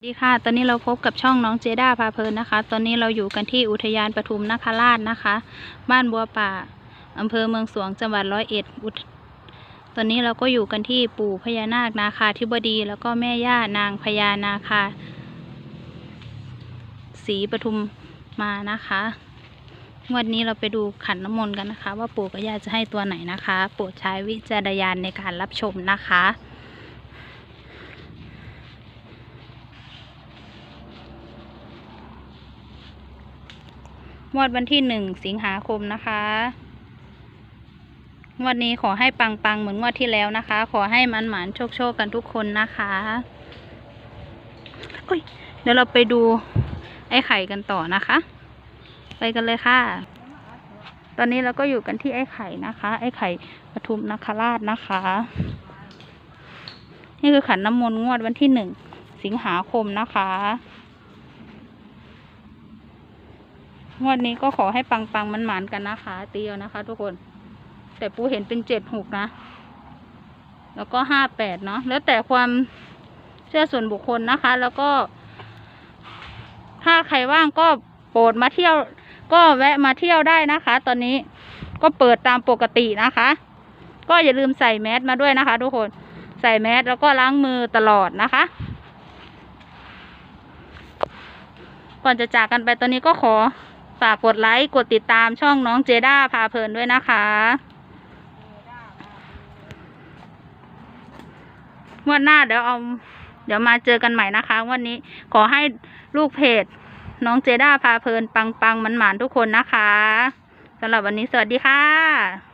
สวัสดีค่ะ ตอนนี้เราพบกับช่องน้องเจด้าพาเพลินนะคะ ตอนนี้เราอยู่กันที่อุทยานปทุมนาคราชนะคะ บ้านบัวป่าอำเภอเมืองสวงจังหวัดร้อยเอ็ดตอนนี้เราก็อยู่กันที่ปู่พญานาคนาคาธิบดี แล้วก็แม่ย่านางพญานาคาศรีปทุมมานะคะ วันนี้เราไปดูขันน้ำมนต์กันนะคะ ว่าปู่กับย่าจะให้ตัวไหนนะคะ โปรดใช้วิจารณญาณในการรับชมนะคะ งวดวันที่หนึ่งสิงหาคมนะคะ งวดนี้ขอให้ปังๆเหมือนงวดที่แล้วนะคะ ขอให้มันหมานโชคโชคกันทุกคนนะคะอุ้ยเดี๋ยวเราไปดูไอ้ไข่กันต่อนะคะ ไปกันเลยค่ะ ตอนนี้เราก็อยู่กันที่ไอ้ไข่นะคะ ไอ้ไข่ปทุมนาคราชนะคะ นี่คือขันน้ำมนต์งวดวันที่หนึ่งสิงหาคมนะคะ งวดนี้ก็ขอให้ปังปังมันหมานกันนะคะเตียวนะคะ ทุกคน แต่ปูเห็นเป็นเจ็ดหกนะ แล้วก็ห้าแปดเนาะแล้วแต่ความเชื่อส่วนบุคคลนะคะ แล้วก็ ถ้าใครว่างก็โปรดมาเที่ยว ก็แวะมาเที่ยวได้นะคะ ตอนนี้ก็เปิดตามปกตินะคะ ก็อย่าลืมใส่แมสมาด้วยนะคะ ทุกคนใส่แมสแล้วก็ล้างมือตลอดนะคะ ก่อนจะจากกันไปตอนนี้ก็ขอ ฝากกดไลค์กดติดตามช่องน้องเจด้าพาเพลินด้วยนะคะงวันหน้าเดี๋ยวเอา เดี๋ยวมาเจอกันใหม่นะคะ วันนี้ขอให้ลูกเพจน้องเจด้าพาเพลินปังปังมันหมานทุกคนนะคะสำหรับวันนี้สวัสดีค่ะ